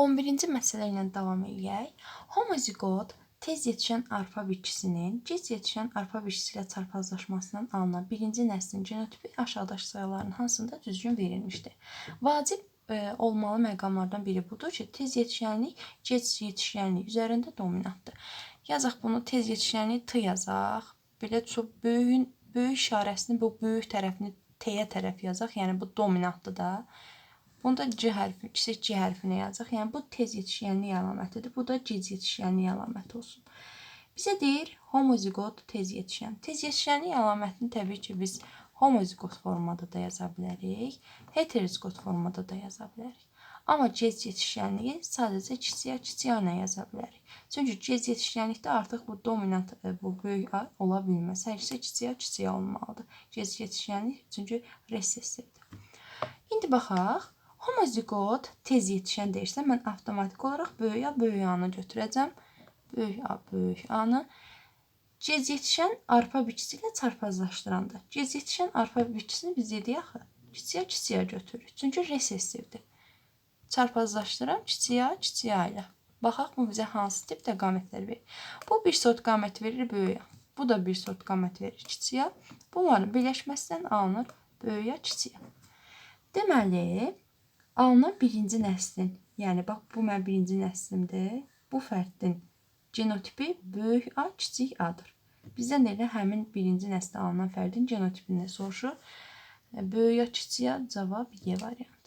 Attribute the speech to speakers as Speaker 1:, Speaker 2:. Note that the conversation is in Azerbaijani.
Speaker 1: 11-ci məsələ ilə davam eləyək. Homozigot tez yetişən arpa bitkisinin gec yetişən arpa bitkisi ilə çarpazlaşmasından alınan birinci nəslin genotipi aşağıdakı sayıların hansında düzgün verilmişdir? Vacib e, olmalı məqamlardan biri budur ki, tez yetişənlik gec yetişənlik üzərində dominantdır. Yazaq bunu tez yetişənlik T yazaq. Belə çox böyüyün böyük işarəsini bu böyük tərəfini T-yə tərəf yazaq. Yəni bu dominantdır da. Bunda C hərfi, kiçik C hərfini yazacaq. Yəni bu tez yetişkənlik əlamətidir. Bu da gec yetişkənlik əlaməti olsun. Bizə deyir homozigot tez yetişən. Tez yetişkənlik əlamətini təbii ki biz homozigot formada da yaza bilərik, heterozigot formada da yaza bilərik. Amma gec yetişkənliyi sadəcə kiçiyə kiçiyə ilə yaza bilərik. Çünki gec yetişkənlikdə artıq bu dominant e, bu böyük A ola bilməz. Hər ikisi kiçiyə kiçiyə olmalıdır. Gec yetişkənlik çünki resessivdir. İndi baxaq. Homozigot tez yetişən deyirsə, mən avtomatik olaraq böyük A, böyük A-nı götürəcəm. Böyük A, böyük A-nı. Gec yetişən arpa bitkisi ilə çarpazlaşdıranda, gec yetişən arpa bitkisini biz dedik axı, kiçiyə kiçiyə götürürük. Çünki resessivdir. Çarpazlaşdıran kiçiyə kiçiyə ilə. Baxaq bu bizə hansı tipdə qamətlər verir. Bu bir sort qamət verir böyüyə. Bu da bir sort qamət verir kiçiyə. Bunların birləşməsindən alınır böyüyə kiçiyə. Deməli, alınan birinci nəslin, yəni bax bu mənim birinci nəslimdir. Bu fərdin genotipi böyük A, kiçik A-dır. Bizdən elə həmin birinci nəslə alınan fərdin genotipini soruşur. Böyük A, kiçik A cavab Y variantı.